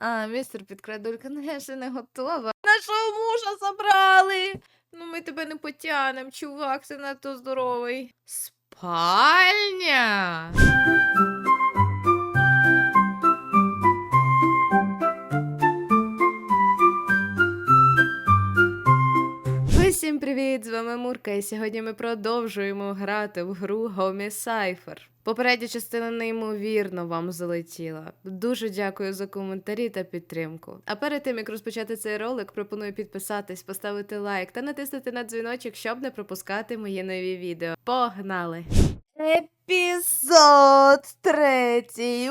А, містер підкрадулька, ну я ще не готова. Нашого мужа забрали. Ну, ми тебе не потянем, чувак, ти надто здоровий. Спальня. Усім привіт! З вами Мурка, і сьогодні ми продовжуємо грати в гру Гомі Cypher. Попередня частина неймовірно вам залетіла. Дуже дякую за коментарі та підтримку. А перед тим як розпочати цей ролик, пропоную підписатись, поставити лайк та натиснути на дзвіночок, щоб не пропускати мої нові відео. Погнали! Епізод третій.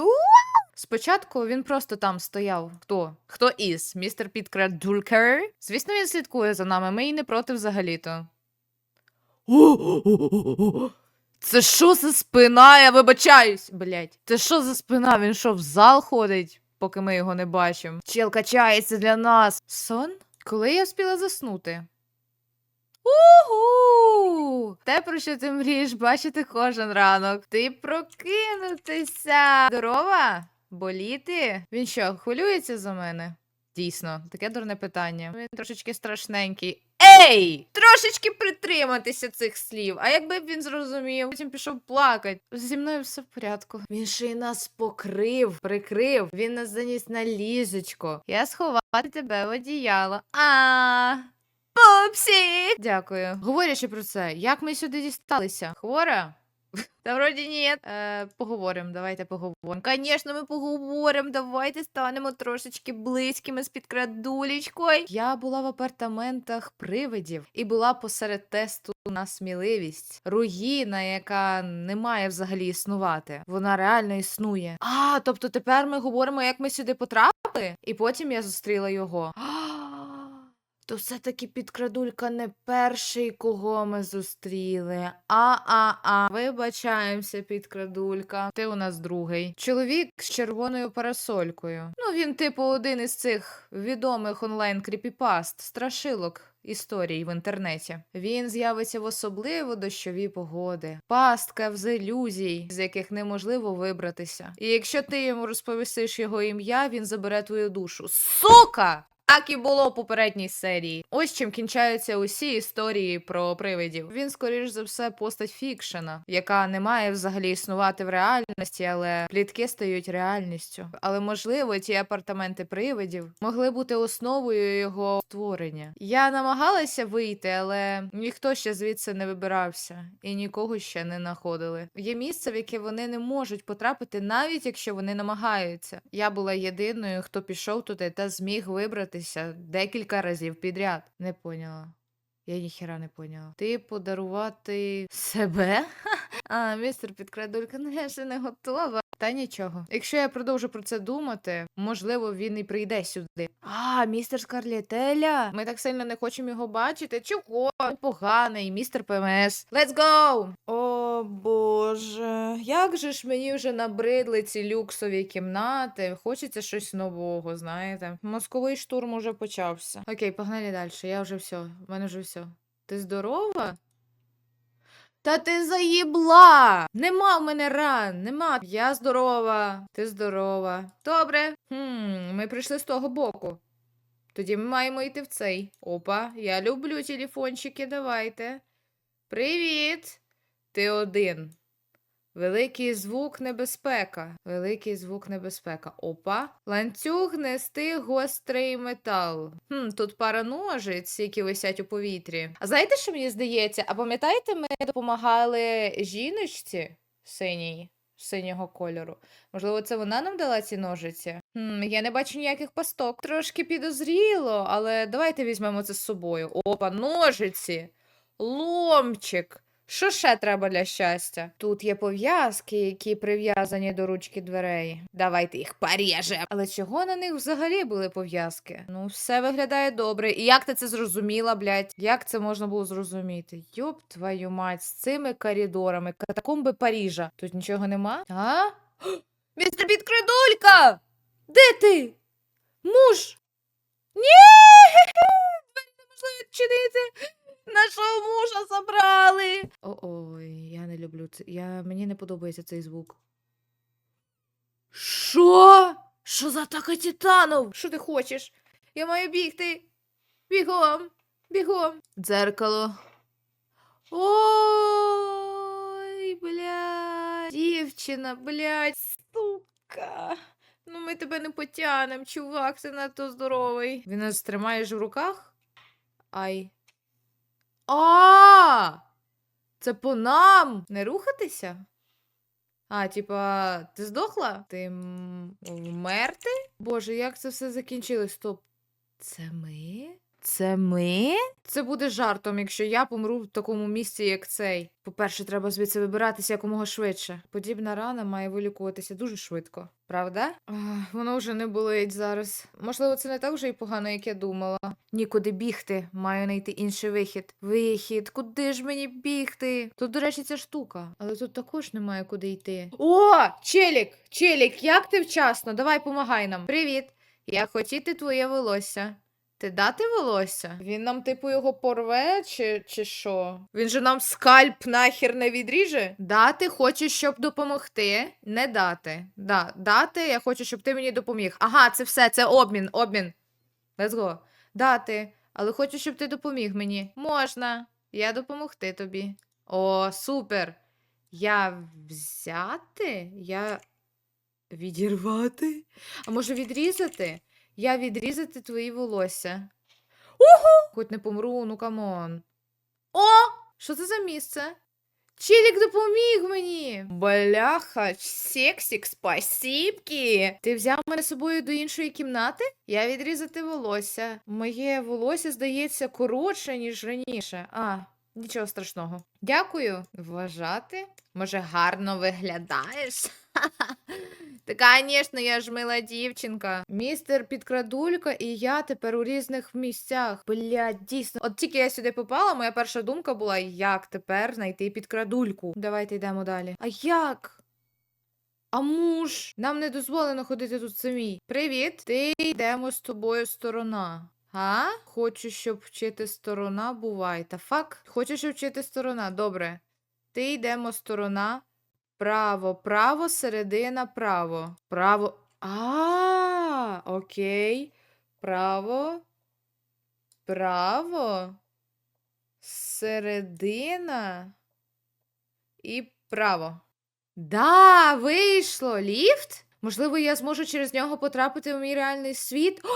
Спочатку він просто там стояв. Хто? Хто із? Містер Піткра Дулькер? Звісно, він слідкує за нами, ми і не проти взагалі-то. Це що за спина? Я вибачаюсь, блять. Це що за спина? Він що, в зал ходить, поки ми його не бачимо? Чел качається для нас. Сон? Коли я встигла заснути? Угу! Те, про що ти мрієш бачити кожен ранок. Ти прокинутися. Здорова? Боліти? Він що, хвилюється за мене? Дійсно, таке дурне питання. Він трошечки страшненький. Ей! Трошечки притриматися цих слів. А якби б він зрозумів, потім пішов плакати. Зі мною все в порядку. Він ще й нас покрив, прикрив. Він нас заніс на ліжечко. Я сховати тебе в одіяло. А. Пупсі! Дякую. Говорячи про це, як ми сюди дісталися? Хвора? Та вроді ні. Е, поговоримо, давайте поговоримо. Звісно, ми поговоримо. Давайте станемо трошечки близькими з підкрадулечкою. Я була в апартаментах привидів і була посеред тесту на сміливість. Руїна, яка не має взагалі існувати. Вона реально існує. А, тобто тепер ми говоримо, як ми сюди потрапили, і потім я зустріла його. То все-таки підкрадулька не перший, кого ми зустріли. А-а-а. Вибачаємося, підкрадулька. Ти у нас другий. Чоловік з червоною парасолькою. Ну, він, типу, один із цих відомих онлайн кріпіпаст, страшилок. Історій в інтернеті. Він з'явиться в особливо дощові погоди, пастка з ілюзій, з яких неможливо вибратися. І якщо ти йому розповісиш його ім'я, він забере твою душу. Сука! Так і було в попередній серії. Ось чим кінчаються усі історії про привидів. Він, скоріш за все, постать фікшена, яка не має взагалі існувати в реальності, але плітки стають реальністю. Але можливо, ті апартаменти привидів могли бути основою його створення. Я намагалася вийти, але ніхто ще звідси не вибирався і нікого ще не знаходили. Є місце, в яке вони не можуть потрапити, навіть якщо вони намагаються. Я була єдиною, хто пішов туди та зміг вибратися декілька разів підряд. Не поняла. Я ніхіра не поняла. Ти подарувати себе? А, містер підкрадулька, ну я ще не готова. Та нічого. Якщо я продовжу про це думати, можливо, він і прийде сюди. А, містер Скарлетеля. Ми так сильно не хочемо його бачити. Чого? Він Поганий, містер ПМС. Let's go! О боже, як же ж мені вже набридли ці люксові кімнати. Хочеться щось нового, знаєте. Мозковий штурм уже почався. Окей, погнали далі. Я вже все. В мене вже все. Ти здорова? Та ти заїбла! Нема в мене ран, нема. Я здорова, ти здорова. Добре. Хм, ми прийшли з того боку. Тоді ми маємо йти в цей. Опа, я люблю телефончики, давайте. Привіт! Ти один. Великий звук небезпека. Великий звук небезпека. Опа. Ланцюг нести гострий метал. Хм, тут пара ножиць, які висять у повітрі. А знаєте, що мені здається? А пам'ятаєте, ми допомагали жіночці синій, синього кольору? Можливо, це вона нам дала ці ножиці? Хм, я не бачу ніяких пасток. Трошки підозріло, але давайте візьмемо це з собою. Опа, ножиці. Ломчик. Що ще треба для щастя? Тут є пов'язки, які прив'язані до ручки дверей. Давайте їх поріжемо. Але чого на них взагалі були пов'язки? Ну, все виглядає добре. І як ти це зрозуміла, блядь? Як це можна було зрозуміти? Йоп твою мать, з цими коридорами, катакомби Парижа. Тут нічого нема? А? Містер Підкридулька! Де ти? Муж? Ні! Двері неможливо відчинити! Нашого мужа забрали. Ой, я не люблю це. Я... Мені не подобається цей звук. Що? Що за атака титанов? Що ти хочеш? Я маю бігти. Бігом, бігом. Дзеркало. Ой, блядь. Дівчина, блядь, сука. Ну ми тебе не потянем, чувак, ти надто здоровий. Він нас тримає ж в руках? Ай. А! Це по нам! Не рухатися? А, типа, ти здохла? Ти вмерти? Боже, як це все закінчилось? Стоп. Це ми? Це ми? Це буде жартом, якщо я помру в такому місці, як цей. По-перше, треба звідси вибиратися якомога швидше. Подібна рана має вилікуватися дуже швидко, правда? Ах, воно вже не болить зараз. Можливо, це не так вже й погано, як я думала. Нікуди бігти, маю знайти інший вихід. Вихід, куди ж мені бігти? Тут, до речі, ця штука, але тут також немає куди йти. О, челік! Челік, як ти вчасно? Давай помагай нам. Привіт! Я хотіти твоє волосся. Ти дати волосся? Він нам, типу, його порве, чи, чи що? Він же нам скальп нахер не відріже? Дати хочу, щоб допомогти. Не дати. Да, дати, я хочу, щоб ти мені допоміг. Ага, це все, це обмін, обмін. Let's go. Дати, але хочу, щоб ти допоміг мені. Можна. Я допомогти тобі. О, супер. Я взяти? Я відірвати? А може відрізати? Я відрізати твої волосся. Ого! Хоч не помру, ну камон. О! Що це за місце? Чілік допоміг мені. Бляха, сексік, спасібки. Ти взяв мене з собою до іншої кімнати? Я відрізати волосся. Моє волосся здається коротше, ніж раніше. А, нічого страшного. Дякую. Вважати? Може, гарно виглядаєш? Та, звісно, я ж мила дівчинка. Містер підкрадулька і я тепер у різних місцях. Блядь, дійсно. От тільки я сюди попала, моя перша думка була, як тепер знайти підкрадульку. Давайте йдемо далі. А як? А муж? Нам не дозволено ходити тут самій. Привіт, ти йдемо з тобою сторона. А? Хочу, щоб вчити сторона, бувай. Та фак? Хочу, щоб вчити сторона. Добре. Ти йдемо сторона. Право, право, середина, право. Право. А, окей. Право. Право. Середина. І право. Да, вийшло. Ліфт? Можливо, я зможу через нього потрапити у мій реальний світ. О,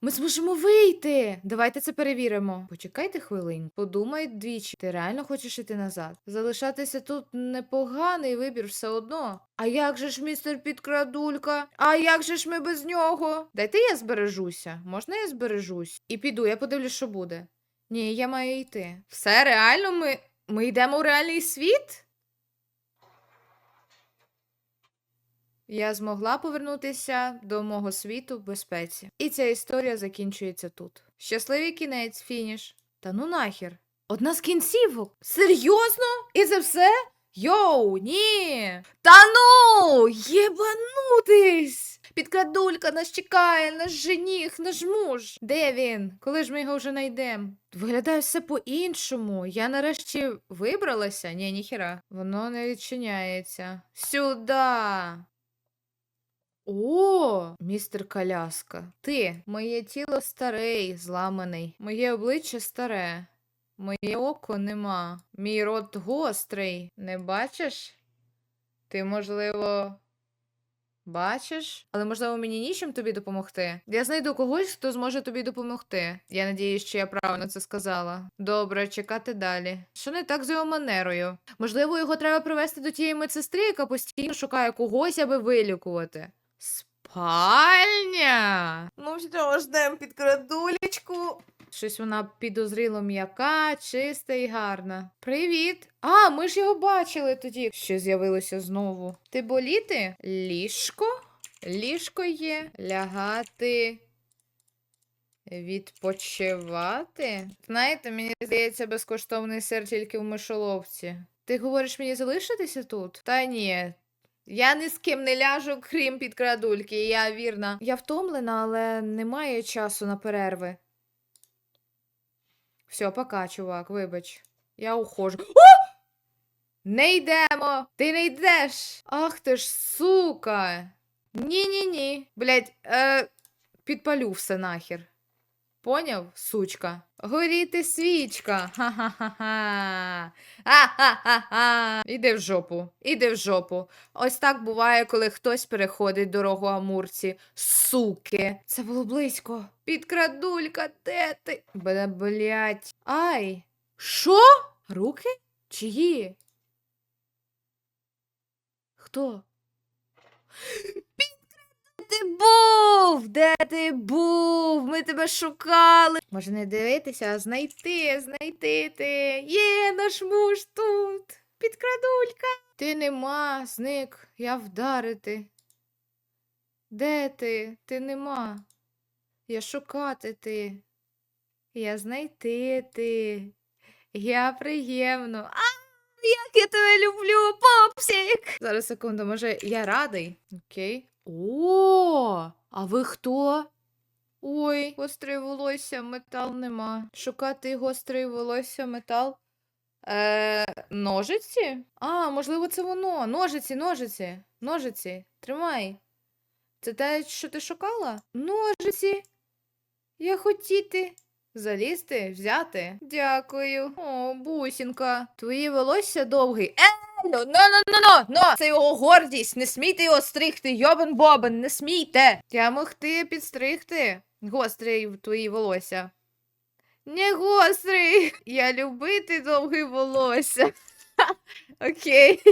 ми зможемо вийти. Давайте це перевіримо. Почекайте хвилинку. Подумай двічі. Ти реально хочеш іти назад? Залишатися тут непоганий вибір все одно. А як же ж містер підкрадулька? А як же ж ми без нього? Дайте я збережуся. Можна я збережусь? І піду, я подивлюсь, що буде. Ні, я маю йти. Все реально, ми, ми йдемо у реальний світ? Я змогла повернутися до мого світу в безпеці. І ця історія закінчується тут. Щасливий кінець, фініш. Та ну нахер. Одна з кінцівок. Серйозно? І це все? Йоу, ні. Та ну, єбанутись. Підкрадулька нас чекає, наш жених, наш муж. Де він? Коли ж ми його вже знайдемо? Виглядає все по-іншому. Я нарешті вибралася. Ні, ніхіра. Воно не відчиняється. Сюда. О, містер коляска. Ти, моє тіло старе, й зламаний, моє обличчя старе, моє око нема, мій рот гострий. Не бачиш? Ти, можливо, бачиш? Але, можливо, мені нічим тобі допомогти. Я знайду когось, хто зможе тобі допомогти. Я надіюсь, що я правильно це сказала. Добре, чекати далі. Що не так з його манерою? Можливо, його треба привести до тієї медсестри, яка постійно шукає когось, аби вилікувати. Спальня. Ну що, ждем підкрадулечку. Щось вона підозріло м'яка, чиста і гарна. Привіт. А, ми ж його бачили тоді, що з'явилося знову. Ти боліти? Ліжко? Ліжко є. Лягати. Відпочивати? Знаєте, мені здається, безкоштовний сир тільки в мишоловці. Ти говориш мені залишитися тут? Та ні, я ні з ким не ляжу, крім підкрадульки, я вірна. Я втомлена, але немає часу на перерви. Все, пока, чувак, вибач. Я ухожу. О! Не йдемо! Ти не йдеш! Ах ти ж сука! Ні-ні-ні. Блять, е, підпалю все нахер. Поняв, сучка? Горіти свічка. Ха-ха-ха-ха. Іди в жопу, іди в жопу. Ось так буває, коли хтось переходить дорогу Амурці. Суки. Це було близько. Підкрадулька, де ти? Бля, блять. Ай. Що? Руки? Чиї? Хто? Ти був? Де ти був? Ми тебе шукали. Може не дивитися, а знайти, знайти ти. Є наш муж тут. Підкрадулька. Ти нема, зник, я вдарити. Де ти? Ти нема. Я шукати ти. Я знайти ти. Я приємно. А, як я тебе люблю, попсик! Зараз секунду, може, я радий? Окей. О, а ви хто? Ой, гострий волосся, метал нема. Шукати гострий волосся, метал. Е, ножиці? А, можливо, це воно. Ножиці, ножиці, ножиці. Тримай. Це те, що ти шукала? Ножиці. Я хотіти. Залізти, взяти. Дякую. О, бусінка. Твої волосся довгий. Е, ну, ну, ну, ну, ну. Це його гордість. Не смійте його стригти. Йобен бобен, не смійте. Я могти підстригти. Гострий твої волосся. Не гострий. Я любити довгий волосся. Окей.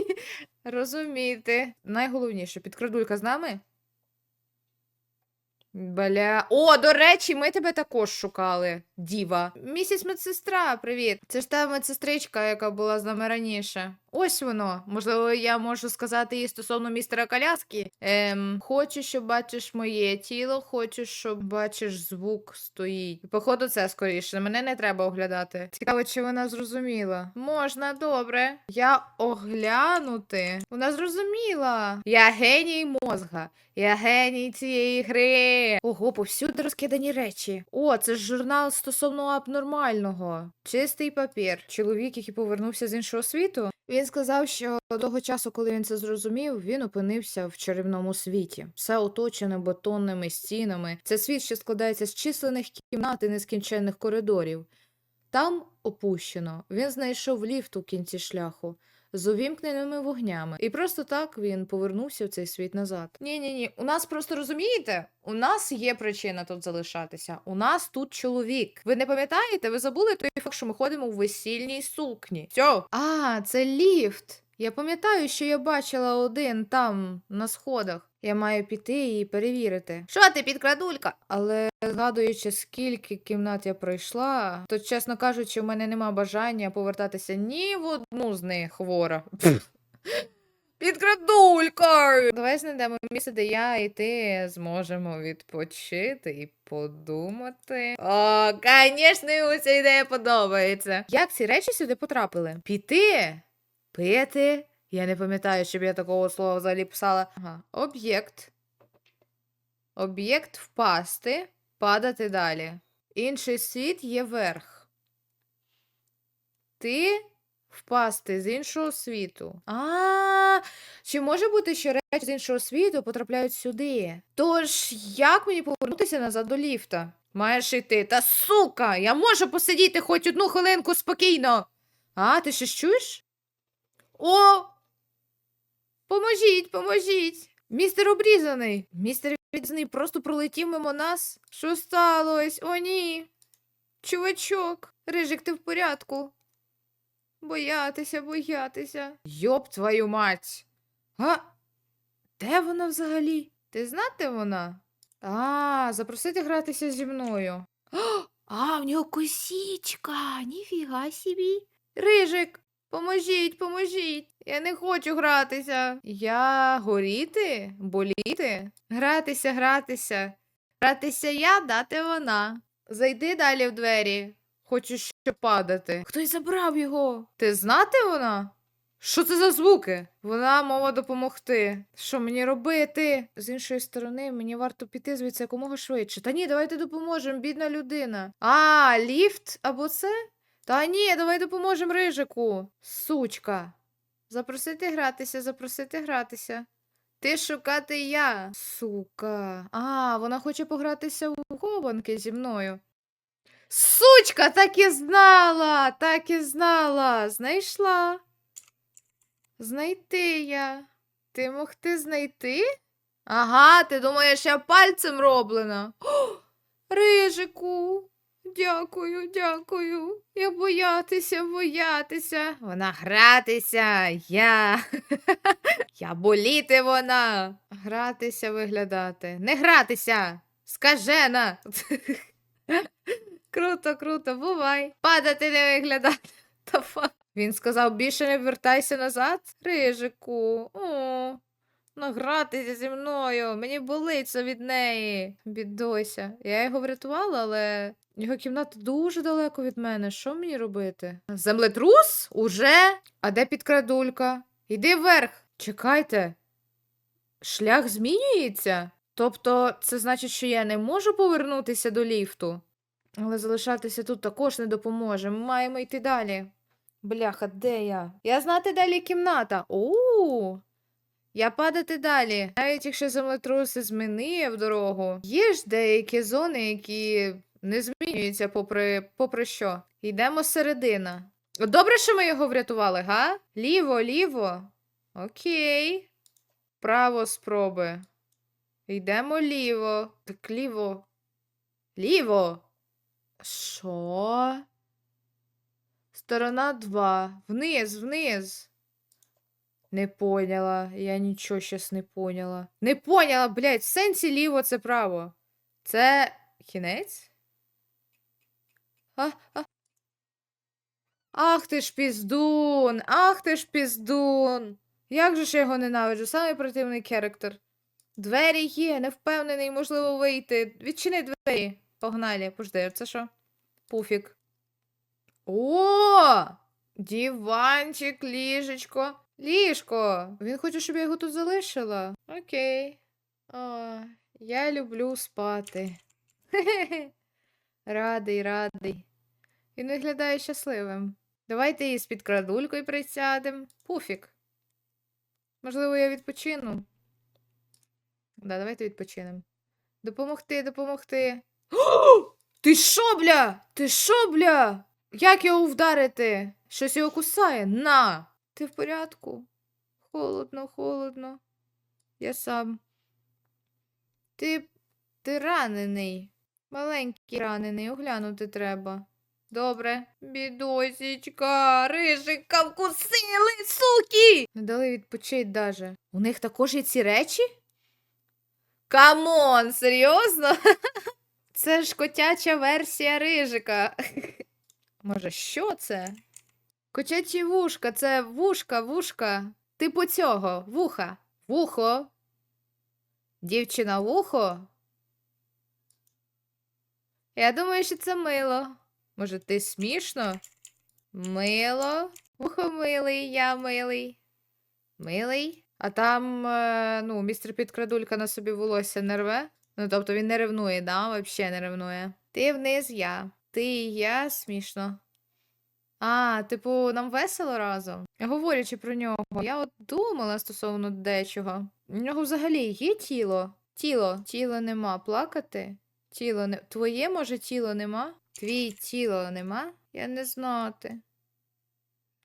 Розумієте. Найголовніше, підкрадулька з нами? Бля. О, до речі, ми тебе також шукали, діва. Місіс медсестра, привіт. Це ж та медсестричка, яка була з нами раніше. Ось воно. Можливо, я можу сказати їй стосовно містера коляски. Ем, хочу, щоб бачиш моє тіло, хочу, щоб бачиш звук стоїть. Походу, це скоріше. Мене не треба оглядати. Цікаво, чи вона зрозуміла. Можна, добре. Я оглянути. Вона зрозуміла. Я геній мозга. Я геній цієї гри. Ого, повсюди розкидані речі. О, це ж журнал стосовно абнормального. Чистий папір. Чоловік, який повернувся з іншого світу. Він сказав, що того часу, коли він це зрозумів, він опинився в чарівному світі. Все оточене бетонними стінами. Це світ, що складається з численних кімнат і нескінченних коридорів. Там опущено. Він знайшов ліфт у кінці шляху з увімкненими вогнями. І просто так він повернувся в цей світ назад. Ні, ні, ні. У нас просто розумієте? У нас є причина тут залишатися. У нас тут чоловік. Ви не пам'ятаєте? Ви забули той факт, що ми ходимо у весільній сукні. Все. А, це ліфт. Я пам'ятаю, що я бачила один там на сходах. Я маю піти і перевірити. Що ти, підкрадулька? Але згадуючи, скільки кімнат я пройшла, то, чесно кажучи, в мене нема бажання повертатися ні в одну з них хвора. Підкрадулька! Давай знайдемо місце, де я і ти зможемо відпочити і подумати. О, звісно, йому ця ідея подобається. Як ці речі сюди потрапили? Піти? Пити? Я не пам'ятаю, щоб я такого слова взагалі писала. Ага. Об'єкт. Об'єкт впасти, падати далі. Інший світ є верх. Ти впасти з іншого світу. А, чи може бути, що речі з іншого світу потрапляють сюди? Тож, як мені повернутися назад до ліфта? Маєш йти. Та сука! Я можу посидіти хоч одну хвилинку спокійно. А, ти щось чуєш? О! Поможіть, поможіть! Містер обрізаний. Містер обрізаний просто пролетів мимо нас. Що сталося? О, ні. Чувачок, Рижик, ти в порядку. Боятися, боятися. Йоп твою мать. А? Де вона взагалі? Ти знати вона? А, запросити гратися зі мною. А, в нього косічка. Ніфіга собі. Рижик, поможіть, поможіть. Я не хочу гратися. Я горіти? Боліти? Гратися, гратися. Гратися я, дати вона. Зайди далі в двері. Хочу ще падати. Хтось забрав його. Ти знати вона? Що це за звуки? Вона мова допомогти. Що мені робити? З іншої сторони, мені варто піти звідси якомога швидше. Та ні, давайте допоможемо, бідна людина. А, ліфт або це? Та ні, давай допоможемо рижику. Сучка. Запросити гратися, запросити гратися. Ти шукати я. Сука. А, вона хоче погратися в хованки зі мною. Сучка, так і знала, так і знала. Знайшла. Знайти я. Ти могти знайти? Ага, ти думаєш, я пальцем роблена. О, Рижику. Дякую, дякую. Я боятися, боятися. Вона гратися. Я. Я боліти вона. Гратися, виглядати. Не гратися. Скажена. Круто, круто, бувай. Падати не виглядати. Та фа. Він сказав, більше не вертайся назад. Рижику. О, награтися зі мною. Мені болиться від неї. Бідося. Я його врятувала, але його кімната дуже далеко від мене. Що мені робити? Землетрус? Уже? А де підкрадулька? Іди вверх. Чекайте. Шлях змінюється? Тобто, це значить, що я не можу повернутися до ліфту. Але залишатися тут також не допоможе. Ми маємо йти далі. Бляха, де я? Я знати далі кімната. У. Я падати далі. Навіть якщо землетрус і змінив дорогу, є ж деякі зони, які не змінюються попри, попри що. Йдемо середина. Добре, що ми його врятували, га? Ліво, ліво. Окей. Право спроби. Йдемо ліво. Так ліво. Ліво. Що? Сторона 2. Вниз, вниз. Не поняла. Я нічого щас не поняла. Не поняла, блядь, в сенсі ліво це право. Це кінець? А, а. Ах ти ж піздун! Ах ти ж піздун! Як же ж я його ненавиджу? Самий противний керактер. Двері є, не впевнений, можливо, вийти. Відчини двері. Погнали, пожди, це що? Пуфік. О! Діванчик, ліжечко. Ліжко. Він хоче, щоб я його тут залишила. Окей. О, я люблю спати. Радий, радий. Він виглядає щасливим. Давайте із під крадулькою присядем. Пуфік. Можливо, я відпочину. Да, давайте відпочинемо. Допомогти, допомогти. Ти що, бля? Ти що, бля? Як його вдарити? Щось його кусає? На! Ти в порядку? Холодно, холодно. Я сам. Ти. ти ранений. Маленький ранений, оглянути треба. Добре. Бідосічка, рижика вкусили, суки! Не дали відпочить даже. У них також є ці речі? Камон, серйозно? Це ж котяча версія рижика. Може, що це? Котячі вушка, це вушка, вушка. Типу цього, вуха. Вухо. Дівчина вухо. Я думаю, що це мило. Може, ти смішно? Мило. Вухо милий, я милий. Милий. А там, е, ну, містер Підкрадулька на собі волосся не рве. Ну, тобто він не ревнує, да? Взагалі не ревнує. Ти вниз я. Ти і я смішно. А, типу, нам весело разом. Говорячи про нього, я от думала стосовно дечого. У нього взагалі є тіло? Тіло. Тіло нема. Плакати? Тіло не. Твоє, може, тіло нема? Твій тіло нема? Я не знати.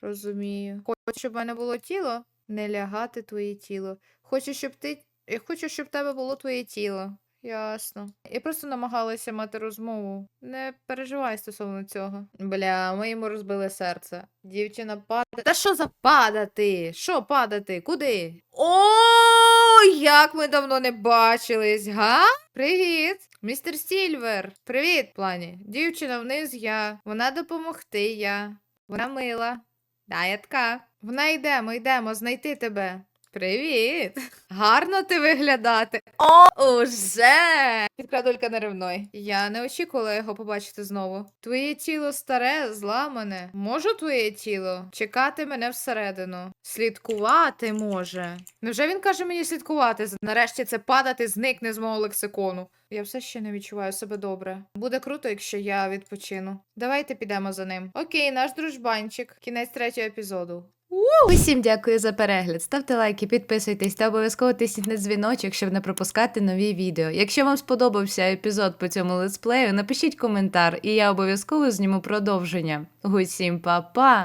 Розумію. Хочу, щоб в мене було тіло? Не лягати твоє тіло. Хочу, щоб ти. Я хочу, щоб в тебе було твоє тіло. Ясно. Я просто намагалася мати розмову. Не переживай стосовно цього. Бля, ми йому розбили серце. Дівчина падає. Та що за падати? Що падати? Куди? О, як ми давно не бачились, га? Привіт, містер Сільвер. Привіт, плані. Дівчина вниз я. Вона допомогти я. Вона мила. Да, я така. Вона йде, ми йдемо знайти тебе. Привіт! Гарно ти виглядати. О, уже! Підкрадулька не ревной. Я не очікувала його побачити знову. Твоє тіло старе, зламане. Можу твоє тіло чекати мене всередину. Слідкувати може. Невже він каже мені слідкувати? Нарешті це падати зникне з мого лексикону. Я все ще не відчуваю себе добре. Буде круто, якщо я відпочину. Давайте підемо за ним. Окей, наш дружбанчик. Кінець третього епізоду. Усім дякую за перегляд. Ставте лайки, підписуйтесь та обов'язково тисніть на дзвіночок, щоб не пропускати нові відео. Якщо вам сподобався епізод по цьому летсплею, напишіть коментар, і я обов'язково зніму продовження. Усім па-па!